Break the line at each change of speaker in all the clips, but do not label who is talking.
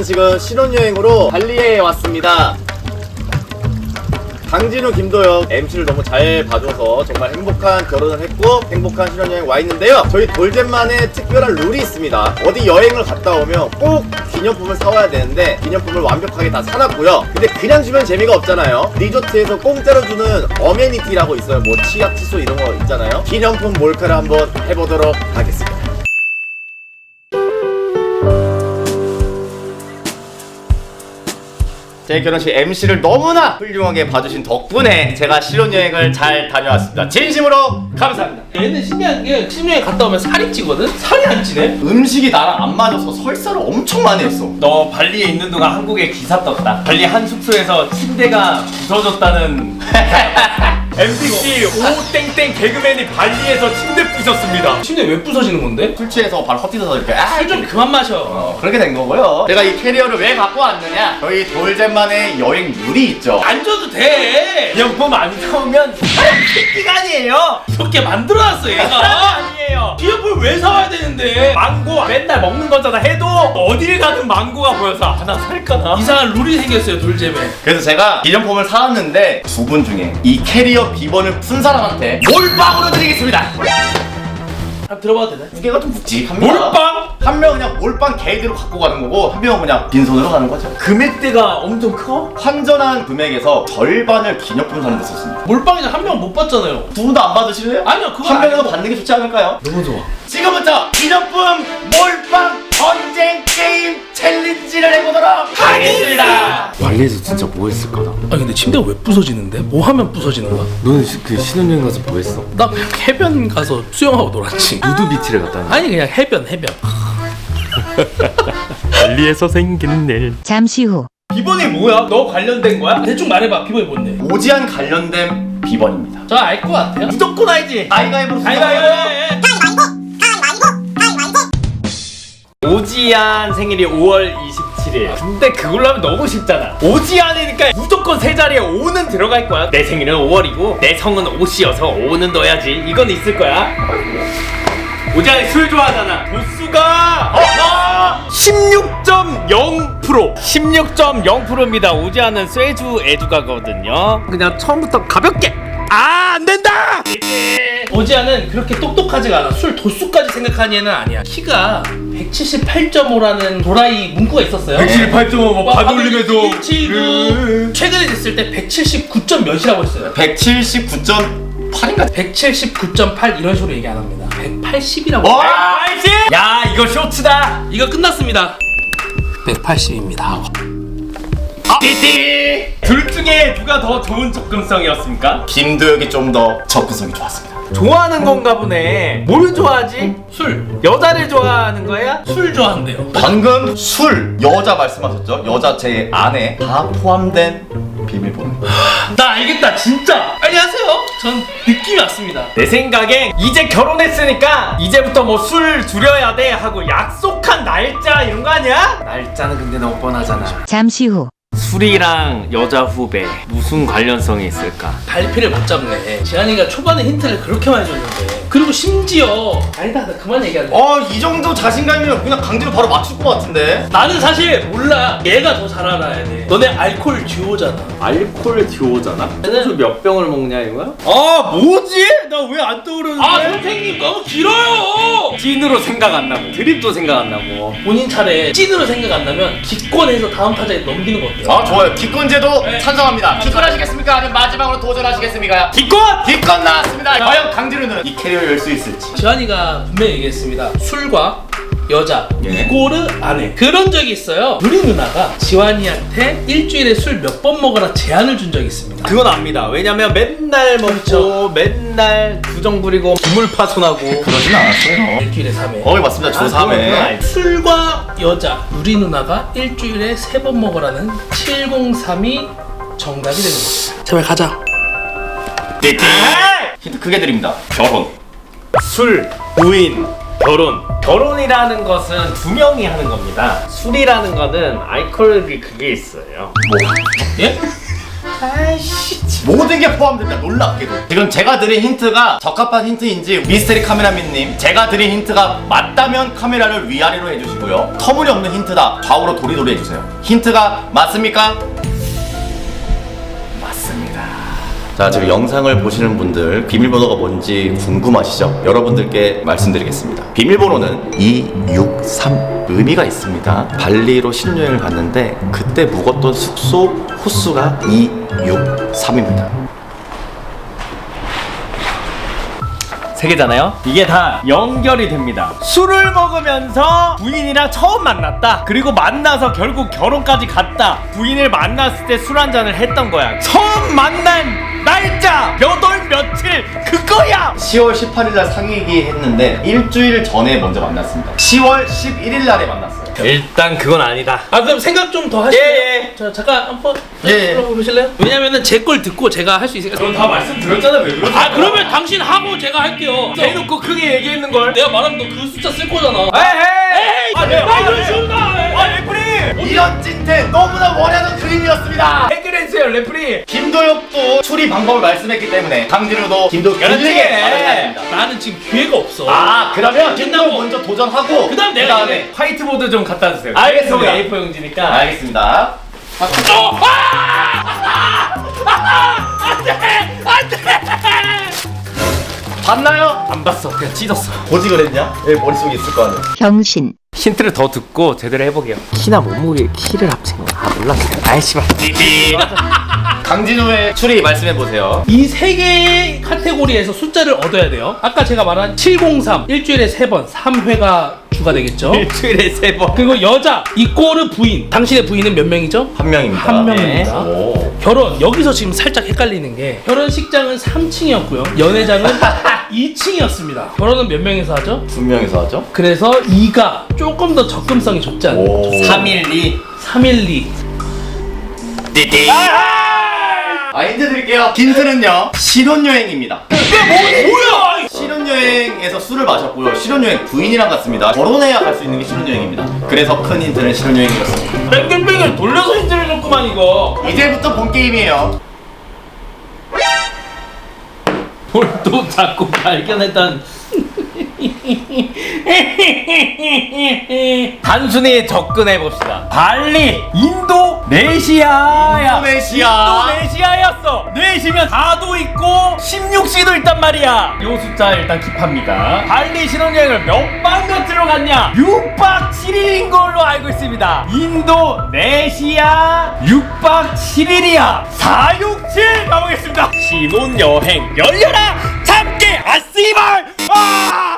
저는 지금 신혼여행으로 발리에 왔습니다. 강진우, 김도영 MC를 너무 잘 봐줘서 정말 행복한 결혼을 했고 행복한 신혼여행 와 있는데요. 저희 돌잼만의 특별한 룰이 있습니다. 어디 여행을 갔다 오면 꼭 기념품을 사와야 되는데 기념품을 완벽하게 다 사놨고요. 근데 그냥 주면 재미가 없잖아요. 리조트에서 공짜로 주는 어메니티라고 있어요. 뭐 치약, 칫솔 이런 거 있잖아요. 기념품 몰카를 한번 해보도록 하겠습니다. 제 결혼식 MC를 너무나 훌륭하게 봐주신 덕분에 제가 실혼여행을 잘 다녀왔습니다. 진심으로 감사합니다.
얘는 신기한 게 신혼여행 갔다 오면 살이 찌거든? 살이 안 찌네?
음식이 나랑 안 맞아서 설사를 엄청 많이 했어.
너 발리에 있는 동안 한국에 기사 떴다. 발리 한 숙소에서 침대가 부서졌다는 MBC 오땡땡 개그맨이 발리에서 침대 부셨습니다.
침대 왜 부서지는 건데?
술 취해서 발 헛디뎌서 이렇게 아,
술 좀 그만 마셔
어, 그렇게 된 거고요. 제가 이 캐리어를 왜 갖고 왔느냐? 저희 돌잼만의 여행 룰이 있죠.
안 줘도 돼
기념품 안 사오면 새끼가 아니에요.
이렇게 만들어놨어 얘가
아니에요.
기업을 왜 사와야 되는데
망고 맨날 먹는 거잖아. 해도 어딜 가든 망고가 보여서 하나 살까나.
이상한 룰이 생겼어요 돌잼에
그래서 제가 기념품을 사왔는데 두 분 중에 이 캐리어 비번을 푼 사람한테 몰빵으로 드리겠습니다.
한번 들어봐도 되나?
두 개가 좀 묵직합니다.
몰빵?
한 명은 그냥 몰빵 개이대로 갖고 가는 거고 한 명은 그냥 빈손으로 가는 거죠.
금액대가 엄청 커?
환전한 금액에서 절반을 기념품 사는 데 썼습니다.
몰빵이자 한명못 받잖아요
두 분도 안 받으실래요?
아니요 그거
한 명은 받는 게 좋지 않을까요?
너무 좋아
지금부터 기념품 몰빵 전쟁 게임 챌린지를 해보도록 하겠습니다.
발리에서 진짜 뭐 했을 거다.
아니 근데 침대가 왜 부서지는데? 뭐 하면 부서지는 거야?
너는 시- 그 신혼여행 가서 뭐 했어?
나 그냥 해변 가서 수영하고 놀았지
누드 비치를 갔다?
아니 그냥 해변 해변
발리에서 생긴 일.
잠시 후.
비번이 뭐야? 너 관련된 거야?
대충 말해봐 비번이 뭔데?
오지안 관련된 비번입니다.
저 알 것 같아요
무조건 알지.
가위가위보로
가위바위보. 오지안 생일이 5월 27일. 근데 그걸로 하면 너무 쉽잖아. 오지안이니까 무조건 세 자리에 5는 들어갈 거야. 내 생일은 5월이고 내 성은 오씨여서 5는 넣어야지. 이건 있을 거야. 오지안이 술 좋아하잖아. 도수가 어, 16.0% 16.0%입니다. 오지안은 쇠주 애주가거든요. 그냥 처음부터 가볍게. 아, 안 된다!
오지아는 그렇게 똑똑하지가 않아. 술 도수까지 생각하는 얘는 아니야. 키가 178.5라는 도라이 문구가 있었어요.
178.5 뭐 반올림에도
179 최근에 됐을 때 179 점 몇이라고 했어요.
179.8인가?
179.8 이런 식으로 얘기 안 합니다. 180이라고.
와!
180! 야 이거 쇼츠다
이거 끝났습니다. 180입니다.
띠띠 둘 중에 누가 더 좋은 접근성이었습니까?
김도혁이 좀 더 접근성이 좋았습니다.
좋아하는 건가 보네 뭘 좋아하지?
술.
여자를 좋아하는 거야?
술 좋아한대요.
방금 술 여자 말씀하셨죠? 여자 제 안에 다 포함된 비밀번호.
나 알겠다 진짜. 빨리 하세요. 전 느낌이 왔습니다.
내 생각엔 이제 결혼했으니까 이제부터 뭐 술 줄여야 돼 하고 약속한 날짜 이런 거 아니야? 날짜는 근데 너무 뻔하잖아
잠시 후.
술이랑 여자 후배 무슨 관련성이 있을까?
발피를 못 잡네. 지한이가 초반에 힌트를 그렇게 많이 줬는데. 그리고 심지어 아니다 나 그만 얘기할래.
어, 이 정도 자신감이면 그냥 강제로 바로 맞출 것 같은데.
나는 사실 몰라. 얘가 더 잘 알아야 돼. 너네 알콜 듀오잖아.
알코올 듀오잖아? 소주 몇 병을 먹냐 이거야? 아 뭐지? 나 왜 안 떠오르는데?
아 선생님 너무 길어요.
찐으로 생각 안 나고 드립도 생각 안 나고
본인 차례 찐으로 생각 안 나면 기권해서 다음 타자에 넘기는 거 어때요?
아, 좋아요. 기권제도
네.
찬성합니다. 기권하시겠습니까? 아니면 마지막으로 도전하시겠습니까?
기권!
기권 나왔습니다. 과연 강진우는 이 캐리어 를열수 있을지.
지한이가 분명히 얘기했습니다. 술과 여자
예.
안 해. 그런 적이 있어요. 우리 누나가 지환이한테 일주일에 술 몇 번 먹어라 제한을 준 적이 있습니다.
그건 압니다 왜냐면 맨날 먹고
그렇죠.
맨날 부정 부리고 기물 파손하고
그러진 않았어요.
일주일에 3회.
어, 맞습니다.
그건
조3회.
알지.
술과 여자 우리 누나가 일주일에 세 번 먹으라는 703이 정답이 되는 거죠. 제발 가자.
띠띠. 힌트 크게 드립니다. 결혼.
술, 부인, 결혼. 결혼이라는 것은 두 명이 하는 겁니다. 술이라는 거는 알코올이 그게 있어요.
예?
아이씨.
모든 게 포함됩니다. 놀랍게도. 지금 제가 드린 힌트가 적합한 힌트인지 미스테리 카메라맨님 제가 드린 힌트가 맞다면 카메라를 위아래로 해주시고요. 터무니없는 힌트다. 좌우로 도리도리 해주세요. 힌트가 맞습니까? 자, 지금 영상을 보시는 분들 비밀번호가 뭔지 궁금하시죠? 여러분들께 말씀드리겠습니다. 비밀번호는 263 의미가 있습니다. 발리로 신혼여행을 갔는데 그때 묵었던 숙소 호수가 263입니다.
세 개잖아요. 이게 다 연결이 됩니다. 술을 먹으면서 부인이랑 처음 만났다. 그리고 만나서 결국 결혼까지 갔다. 부인을 만났을 때 술 한 잔을 했던 거야. 처음 만난 날짜 몇월 며칠 그거야.
10월 18일 날 상의기 했는데 일주일 전에 먼저 만났습니다. 10월 11일 날에 만났어요.
일단 그건 아니다.
아 그럼 생각 좀 더 하실래요?
예, 예.
자 잠깐 한번
예, 예.
들어보실래요? 왜냐면은 제 걸 듣고 제가 할 수 있으니까
다 말씀드렸잖아 왜 그러지?
아 그러면 당신 하고 제가 할게요
대놓고 크게 얘기했는 걸.
내가 말하면 너 그 숫자 쓸 거잖아
에헤이.
에이
아, 네,
아
아,
이런
네.
쉬운다
아 리.
이런 찐텐 너무나 원하는 그림이었습니다.
해결해주세요 레프리.
김도혁도 추리 방법을 말씀했기 때문에 강진우도 김도혁
그렇지.
길게 받아야
나는 지금 기회가 없어
아 그러면
끝나고.
김도혁 먼저 도전하고
그다음 내가
그다음에
화이트보드 좀 갖다 주세요.
알겠습니다.
A4 용지니까.
알겠습니다.
어! 아! 안돼 안돼
봤나요?
안 봤어. 그냥 찢었어.
보지 그랬냐? 예 머릿속에 있을 거 아니야.
병신.
힌트를 더 듣고 제대로 해보게요. 키나 몸무게 키를 합친 거. 아 몰랐어요. 아이 씨발.
강진우의 추리 말씀해 보세요.
이 세 개의 카테고리에서 숫자를 얻어야 돼요 아까 제가 말한 703 일주일에 3번 3회가 추가되겠죠
일주일에 세 번.
그리고 여자 이꼬르 부인 당신의 부인은 몇 명이죠?
한 명입니다.
한 명입니다.
오.
결혼 여기서 지금 살짝 헷갈리는 게 결혼식장은 3층이었고요 연회장은 2층이었습니다 결혼은 몇 명이서 하죠?
두 명이서 하죠?
그래서 2가 조금 더 접근성이 좋지 않나요?
오.
312.
312아 힌트 드릴게요. 힌트는요. 신혼여행입니다.
뭐야
신혼여행에서 술을 마셨고요. 신혼여행 부인이랑 갔습니다. 결혼해야 갈 수 있는 게 신혼여행입니다. 그래서 큰 힌트는 신혼여행이었습니다.
뺑뺑뺑을 돌려서 힌트를 줬구만 이거
이제부터 본 게임이에요.
뭘또 자꾸 발견했던. 단순히 접근해 봅시다. 발리, 인도네시아야.
인도네시아.
인도네시아였어. 넷이면 4도 있고 16시도 있단 말이야. 요 숫자 일단 킵합니다. 발리 신혼여행을 몇박 며칠로 갔냐? 6박 7일인 걸로 알고 있습니다. 인도네시아 6박 7일이야. 467 가보겠습니다. 신혼여행 열려라. 참깨 아씨발. 아!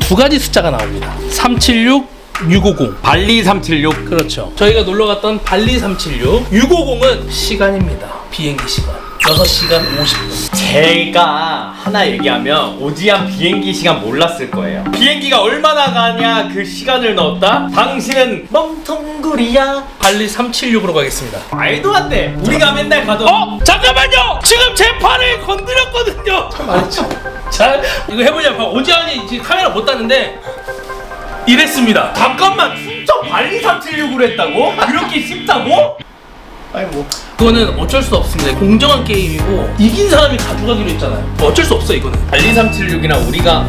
두 가지 숫자가 나옵니다 376 650
발리 376.
그렇죠 저희가 놀러 갔던 발리 376 650은 시간입니다 비행기 시간 6시간 50분
제가 하나 얘기하면 오지한 비행기 시간 몰랐을 거예요. 비행기가 얼마나 가냐 그 시간을 넣었다? 당신은 멍텅구리야.
발리 376으로 가겠습니다
말도 안 돼. 우리가 맨날 가던
어? 잠깐만요! 지금 제 팔을 건드렸거든요! 참 말했죠. 자, 이거 해보자면 오지환이 지금 카메라 못 땄는데 이랬습니다.
잠깐만 순천 발리 376으로 했다고? 그렇게 쉽다고?
아니 뭐
그거는 어쩔 수 없습니다. 공정한 게임이고 이긴 사람이 가져가기로 했잖아요. 뭐 어쩔 수 없어 이거는.
발리 376이나 우리가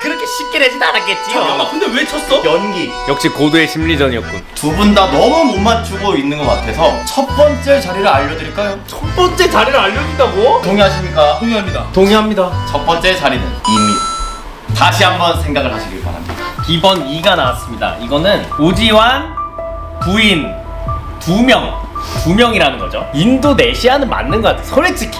그렇게 쉽게 되진 않았겠지요.
잠깐만, 근데 왜 쳤어?
연기
역시 고도의 심리전이었군.
두 분 다 너무 못 맞추고 있는 것 같아서 첫 번째 자리를 알려드릴까요?
첫 번째 자리를 알려준다고?
동의하십니까?
동의합니다.
동의합니다.
첫 번째 자리는 이미 다시 한번 생각을 하시길 바랍니다.
기본 2가 나왔습니다. 이거는 오지환 부인 두 명, 두 명이라는 거죠. 인도네시아는 맞는 것 같아. 솔직히.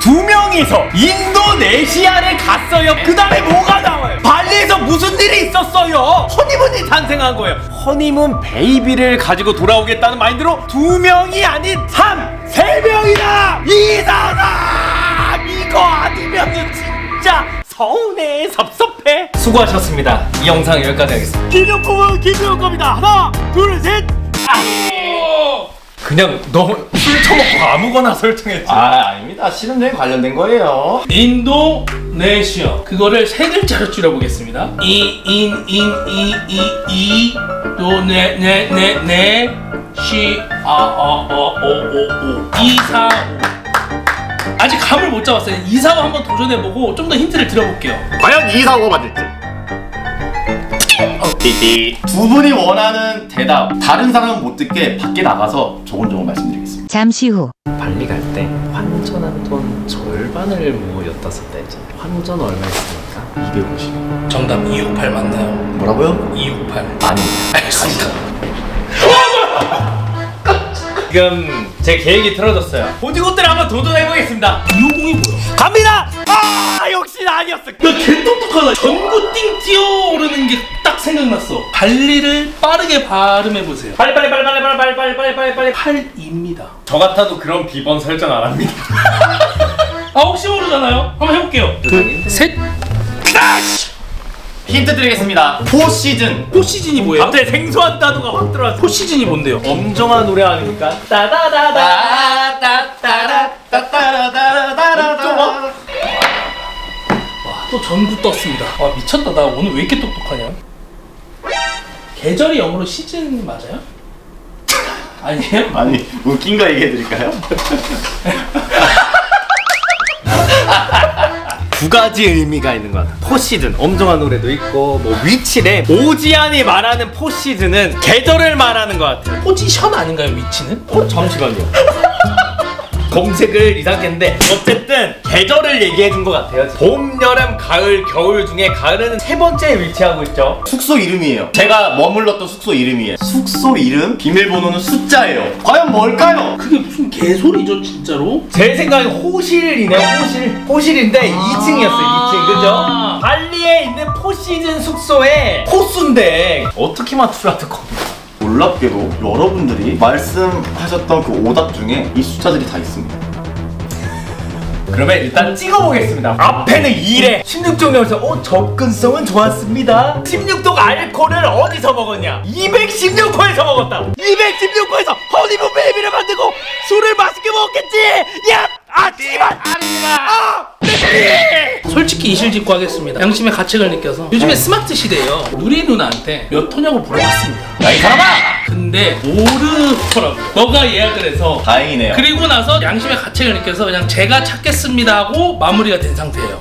두 명이서 인도네시아를 갔어요. 그 다음에 뭐가 나와요? 발리에서 무슨 일이 있었어요? 허니문이 탄생한 거예요. 허니문 베이비를 가지고 돌아오겠다는 마인드로 두 명이 아닌 삼, 세 명이다. 이 사람 이거 아니면은 진짜 서운해 섭섭해. 수고하셨습니다. 이 영상 여기까지 하겠습니다. 기념품은 기념 겁니다. 하나, 둘, 셋.
오!
그냥 너술 처먹고 아무거나 설정했지.
아 아닙니다. 신혼여행 관련된 거예요.
인도네시아. 그거를 세 글자로 줄여보겠습니다. 이인인이이이 도네네네네 시 아어어오오오 2 4 5 아직 감을 못 잡았어요 2 4 5 한번 도전해보고 좀 더 힌트를 드려볼게요
과연 이 사고가 맞을지. 띠띠. 두 분이 원하는 대답 다른 사람은 못 듣게 밖에 나가서 조곤조곤 말씀드리겠습니다.
잠시 후
발리 갈 때 환전한 돈 절반을 모였다 썼다 했잖아. 환전 얼마 했으니까? 250.
정답 268 맞나요?
뭐라고요?
268
아니.
알겠습니다
지금 제 계획이 틀어졌어요. 보디고트를 한번 도전해보겠습니다.
250이 뭐야?
갑니다! 아, 역시 아니었어.
야개 똑똑하다 전구 띵 뛰어오르는 게 딱 생각났어 발리를 빠르게 발음해보세요
빨리 빨리 빨리 빨리 빨리 빨리 빨리 빨리 빨리.
8입니다
저 같아도 그런 비번 설정 안 합니다.
아 혹시 모르잖아요? 한번 해볼게요 셋
힌트 드리겠습니다. 포 시즌.
포시즌이 뭐예요?
갑자기 생소한 단어가 확 들어왔어.
포시즌이 뭔데요?
엄정한 노래 아닙니까? 따다다다.
또 전구 떴습니다. 와 미쳤다. 나 오늘 왜 이렇게 똑똑하냐? 계절이 영어로 시즌 맞아요? 아니에요?
아니 웃긴 거 얘기해 드릴까요?
두 가지 의미가 있는 것 같아. 포시즌, 엄정한 노래도 있고, 뭐 위치래. 오지안이 말하는 포시즌은 계절을 말하는 것 같아.
포지션 아닌가요 위치는?
어, 잠시만요. 검색을 이상했는데 어쨌든 계절을 얘기해 준 것 같아요. 봄, 여름, 가을, 겨울 중에 가을은 세 번째에 위치하고 있죠.
숙소 이름이에요. 제가 머물렀던 숙소 이름이에요. 숙소 이름 비밀번호는 숫자예요. 과연 뭘까요?
그게 무슨 개소리죠 진짜로?
제 생각에 호실이네 호실 호실인데 2층이었어요 2층 그죠? 발리에 있는 포시즌 숙소에 호수인데 어떻게 맞추라는 겁니까?
놀랍게도 여러분들이 말씀하셨던 그 오답 중에 이 숫자들이 다 있습니다.
그러면 일단 찍어보겠습니다. 앞에는 2래. 16종에서 어 접근성은 좋았습니다. 16도 알코올을 어디서 먹었냐? 216호에서 먹었다. 216호에서 허니문 베이비를 만들고 술을 맛있게 먹었겠지? 야! 아 씨발 아!
솔직히 이실직고 하겠습니다. 양심의 가책을 느껴서 요즘에 스마트 시대예요. 누리 누나한테 몇 호냐고 물어봤습니다.
야이 사람아!
근데 모르더라고 요. 너가 예약을 해서
다행이네요.
그리고 나서 양심의 가책을 느껴서 그냥 제가 찾겠습니다 하고 마무리가 된 상태예요.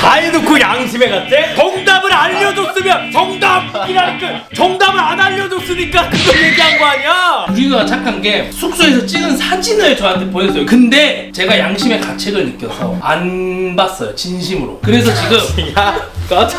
다 해놓고 양심에 갔대? 정답을 알려줬으면 정답이라니까 정답을 안 알려줬으니까 그걸 얘기한 거 아니야?
우리가 착한 게 숙소에서 찍은 사진을 저한테 보냈어요. 근데 제가 양심의 가책을 느껴서 안 봤어요. 진심으로. 그래서 지금
야, 꺼져.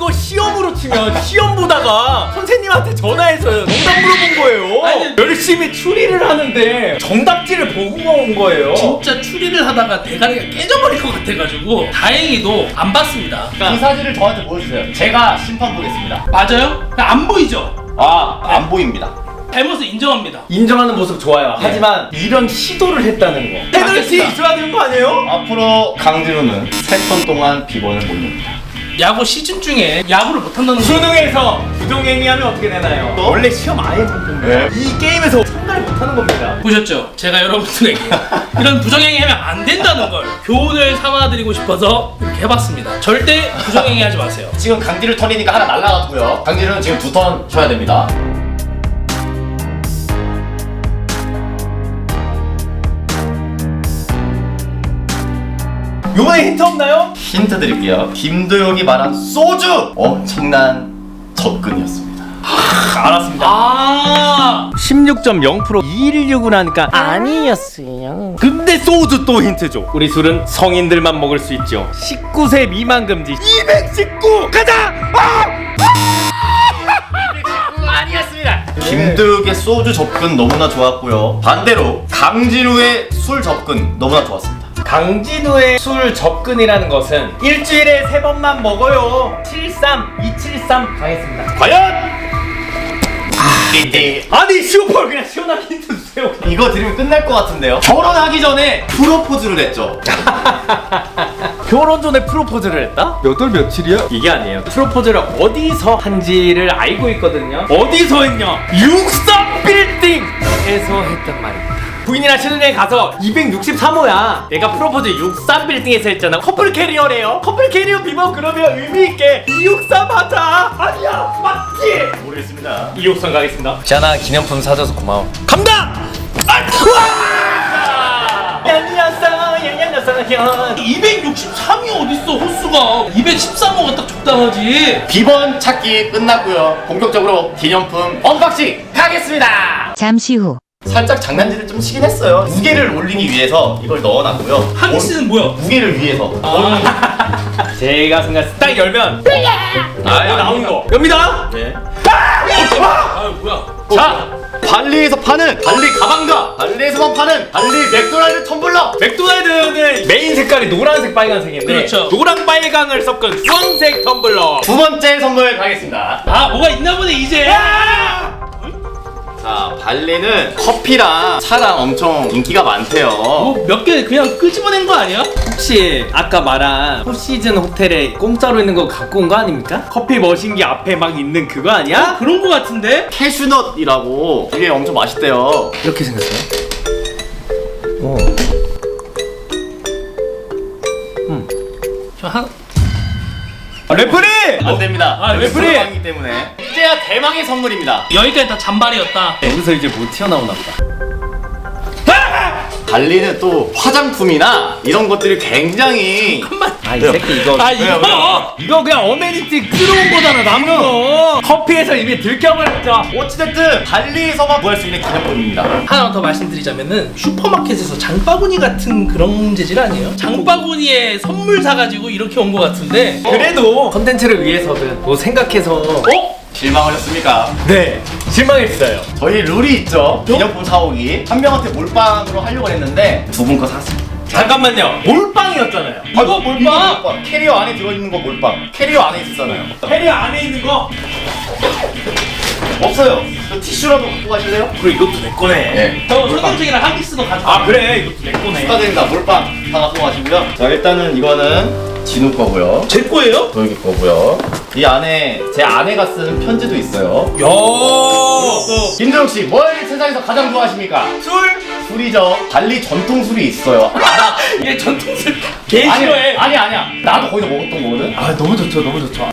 이거 시험으로 치면 시험 보다가 선생님한테 전화해서 정답 물어본 거예요.
아니,
열심히 추리를 하는데 정답지를 보고 온 거예요.
진짜 추리를 하다가 대가리가 깨져버릴 것 같아가지고 다행히도 안 봤습니다.
이 사진을 저한테 보여주세요. 제가 심판 보겠습니다.
맞아요? 안 보이죠?
아, 안 보입니다.
잘못을 인정합니다.
인정하는 모습 좋아요. 하지만 이런 시도를 했다는 거. 페널티
알겠습니다.
있어야 되는 거 아니에요?
앞으로 강진우는 세번 동안 비번을 못 냅니다.
야구 시즌 중에 야구를 못한다는 거
수능에서 부정행위 하면 어떻게 되나요? 원래 시험 아예 못 본대요.
네.
이 게임에서 참가를 못하는 겁니다.
보셨죠? 제가 여러분들에게 이런 부정행위 하면 안 된다는 걸 교훈을 삼아드리고 싶어서 이렇게 해봤습니다. 절대 부정행위 하지 마세요.
지금 강진우 턴이니까 하나 날라갔고요. 강진우는 지금 두 턴 쳐야 됩니다.
요번에 힌트 없나요?
힌트 드릴게요. 김도영이 말한 소주! 엄청난 접근이었습니다.
알았습니다.
아
16.0% 216을 하니까 아니었어요. 근데 소주 또 힌트 줘. 우리 술은 성인들만 먹을 수 있죠. 19세 미만 금지. 219 가자. 아!
김도영의 소주 접근 너무나 좋았고요. 반대로 강진우의 술 접근 너무나 좋았습니다.
강진우의 술 접근이라는 것은 일주일에 세 번만 먹어요. 73, 273 가겠습니다.
과연! 띠띠.
아니 슈퍼 그냥 시원하게 힌트 주세요.
이거 들으면 끝날 것 같은데요. 결혼하기 전에 프로포즈를 했죠.
결혼 전에 프로포즈를 했다? 몇 월 며칠이야? 이게 아니에요. 프로포즈를 어디서 한지를 알고 있거든요. 어디서 했냐? 63 빌딩에서 했단 말입니다. 부인이랑 신혼여행 가서 263호야. 내가 프로포즈 63 빌딩에서 했잖아. 커플 캐리어래요. 커플 캐리어 비번 그러면 의미 있게 263 하자. 아니야, 맞지?
보겠습니다.
2호선 가겠습니다.
지안아 기념품 사줘서 고마워.
갑니다! 아! 양양서 양양서 현
263이 어딨어 호수가 213호가 딱 적당하지
비번 찾기 끝났고요. 본격적으로 기념품 언박싱 가겠습니다.
잠시 후.
살짝 장난질을 좀 치긴 했어요. 무게를 올리기 위해서 이걸 넣어놨고요.
하기스는 뭐야?
무게를 위해서.
아,
제가 생각 딱 열면
아,
어, 나오는 거 엽니다.
네.
아 뭐야
자, 발리에서 파는 발리 가방과 발리에서만 파는 발리 맥도날드 텀블러.
맥도날드는 메인 색깔이 노란색 빨간색인데
그렇죠.
노랑 빨강을 섞은 주황색 텀블러.
두 번째 선물 가겠습니다.
아 뭐가 있나 보네 이제
자, 발리는 커피랑 차랑 엄청 인기가 많대요.
뭐 몇 개 그냥 끄집어낸 거 아니야?
혹시 아까 말한 포시즌 호텔에 공짜로 있는 거 갖고 온 거 아닙니까? 커피 머신기 앞에 막 있는 그거 아니야?
그런 거 같은데?
캐슈넛이라고 이게 엄청 맛있대요.
이렇게 생겼어요?
저 한,
아, 레프리!
안 됩니다.
아, 레프리!
불방이기 때문에 이제야 대망의 선물입니다.
여기까지 다 잔발이었다
여기서 이제 뭐 튀어나오나 보다.
발리는 또 화장품이나 이런 것들이 굉장히
아, 이 새끼 이거.
아 이거
왜요?
이거 그냥 어메니티 끌어온 거잖아, 남은 거. 커피에서 이미 들켜버렸죠.
어찌됐든 발리에서만 구할 수 있는 기념품입니다.
하나 더 말씀드리자면은 슈퍼마켓에서 장바구니 같은 그런 재질 아니에요? 장바구니에 선물 사가지고 이렇게 온거 같은데
그래도 컨텐츠를 위해서든 뭐 생각해서.
어?
실망하셨습니까?
네, 실망했어요.
저희 룰이 있죠. 기념품 사오기. 한 명한테 몰빵으로 하려고 했는데 두 분 거 샀습니다.
잠깐만요. 몰빵이었잖아요.
이거 몰빵?
캐리어 안에 들어있는 거 몰빵. 캐리어 안에 있었잖아요.
캐리어 안에 있는 거.
없어요. 저 티슈라도 갖고 가실래요?
그래, 이것도 내 거네.
네.
저 손정책이랑 하기스도 가져와
아, 그래, 이것도 내 거네.
축하드립니다. 몰빵 다 갖고 가시고요. 자, 일단은 이거는 진우 거고요.
제 거예요?
도영이 거고요. 이 안에 제 아내가 쓰는 편지도 있어요.
야
김도영 씨, 뭘 세상에서 가장 좋아하십니까?
술?
술이죠. 발리 전통 술이 있어요.
얘 전통술 개
아니,
싫어해
아니 아니야. 나도 거기서 먹었던 거거든.
아, 너무 좋죠, 너무 좋죠.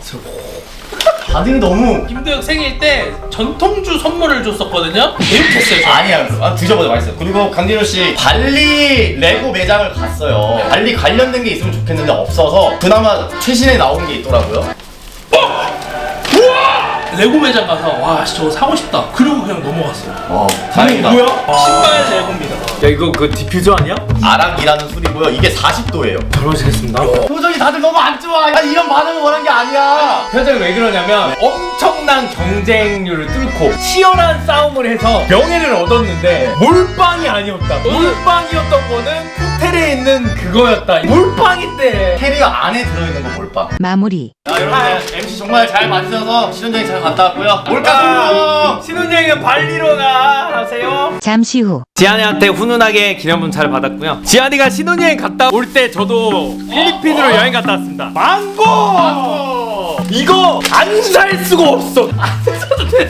다들 너무
김도혁 생일 때 전통주 선물을 줬었거든요 개육했어요 저.
아니야. 아, 드셔보자 맛있어요. 그리고 강진호 씨 발리 레고 매장을 갔어요. 발리 관련된 게 있으면 좋겠는데 없어서 그나마 최신에 나온 게 있더라고요.
레고 매장 가서 와 씨, 저거 사고 싶다 그리고 그냥 넘어갔어요
어, 다행이다.
뭐야?
신발 레고입니다
야, 이거 그 디퓨저 아니야?
아락이라는 술이고요. 이게 40도예요.
잘 마시겠습니다.
표정이 다들 너무 안 좋아. 나 이런 반응을 원한 게 아니야.
표정이 왜 그러냐면 엄청난 경쟁률을 뚫고 치열한 싸움을 해서 명예를 얻었는데 몰빵이 아니었다. 몰빵이었던 거는 호텔에 있는 그거였다. 몰빵인데.
캐리어 안에 들어있는 거 몰빵.
마무리.
자, 여러분들 MC 정말 잘 봐주셔서 신혼여행 잘 갔다 왔고요. 몰카 성공!
신혼여행은 발리로 가 하세요.
잠시 후.
지한이한테 훈훈하게 기념품 잘 받았고요. 지한이가 신혼여행 갔다 올 때 저도 필리핀으로 여행 갔다 왔습니다. 망고! 이거 안 살 수가 없어. 안 사도 돼.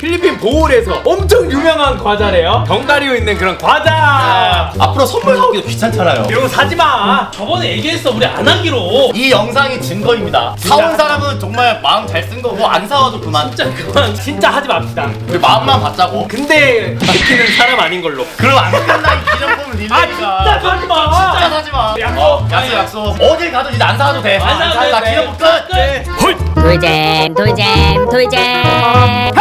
필리핀 보홀에서 엄청 유명한 과자래요. 견과류 있는 그런 과자.
앞으로 선물 사오기도 귀찮잖아요.
이런 거 사지 마.
저번에 얘기했어 우리 안 하기로
이 영상이 증거입니다. 사온 사람은 정말 마음 잘 쓴 거고 안 사와도 그만.
진짜 그만
진짜 하지 맙시다.
우리 마음만 받자고.
근데 베끼는 사람 아닌 걸로.
그럼 안 끝나 이 릴레이가.
아 진짜 사지 마.
진짜 사지 마.
약속.
어, 약속 약속. 어딜 가도 이제 안 사도 돼.
안 사도
나
돼.
기념품 끝.
네.
돌잼, 돌잼, 돌잼.